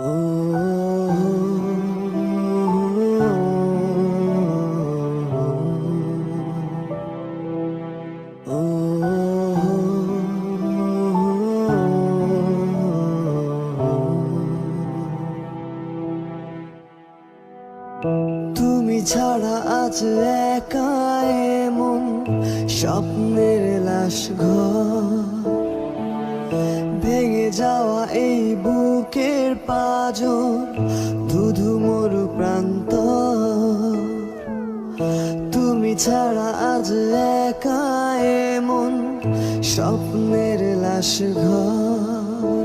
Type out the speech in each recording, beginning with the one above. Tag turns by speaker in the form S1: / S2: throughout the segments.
S1: তুমি ছাড়া আজ একা এমন স্বপ্নের লাশ ঘর। ভেঙে যাওয়া এই বুকের পাজর, ধুধু মরু প্রান্ত। তুমি ছাড়া আজ একা এমন স্বপ্নের লাশ ঘর।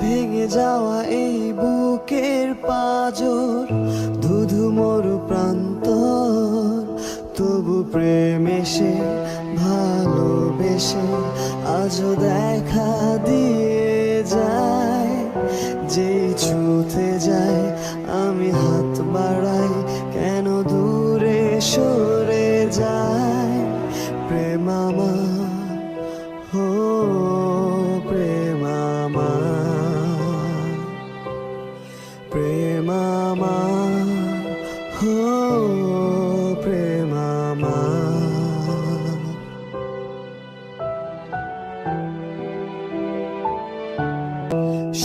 S1: ভেঙে যাওয়া এই বুকের পাজর, ধুধু মরু প্রান্ত। তবু প্রেম এসে ভালোবেসে আজও দেখা দিয়ে যায় যেই ছুতে যায় আমি হাত বাড়াই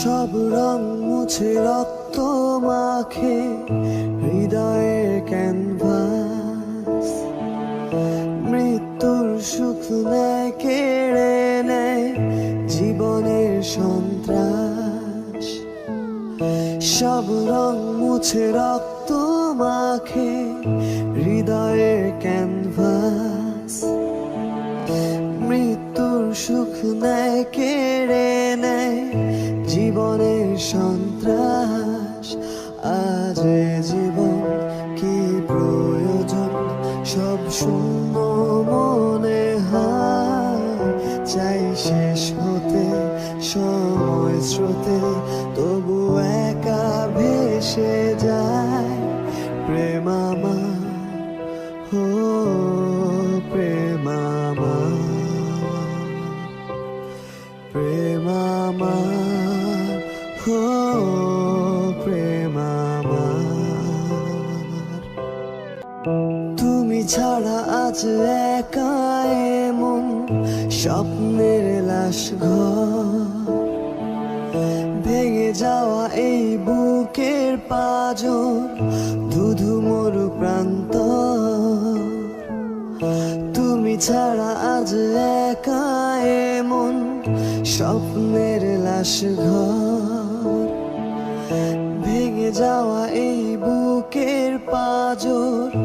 S1: সব রং মুছে রক্ত মাখে হৃদয়ের ক্যানভাস। মৃত্যুর সুখ নেয়, কেড়ে নেয় জীবনের সন্ত্রাস। সব রং মুছে রক্ত মাখে হৃদয়ের ক্যানভাস। মৃত্যুর সুখ নেয়, কেড়ে শূন্য মনে হয়। চাই শেষ হতে সময় স্রোতে তবু একা ভেসে যায়। প্রেমামা হো ছাড়া আজ একা স্বপ্নের লাশ ভেঙে যাওয়া এই বুকের পাজর, ধুধু মরু প্রান্ত। তুমি ছাড়া আজ একা এমন স্বপ্নের লাশ ভেঙে যাওয়া এই বুকের পাজর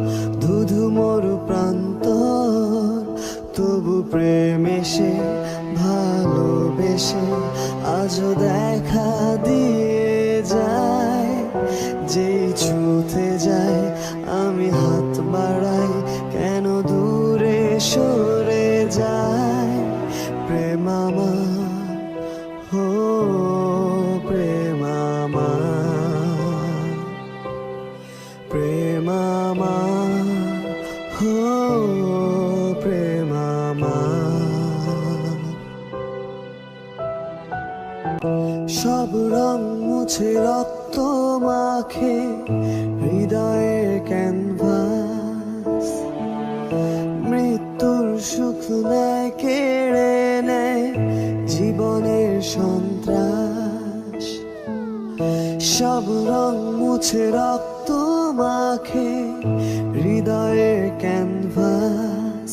S1: মরু প্রান্ত তবু প্রেমে সে ভালোবেসে, আজও দেখা দিয়ে যায়। যেই ছুতে যায়, আমি হাত বাড়াই, কেন দূরে সরে যায়? সব রং মুছে রক্ত মাখে হৃদয়ে ক্যানভাস। মৃত্যুর সুখ নেয়, কেড়ে নেয় জীবনের সন্ত্রাস। সব রং মুছে রক্ত মাখে হৃদয়ে ক্যানভাস।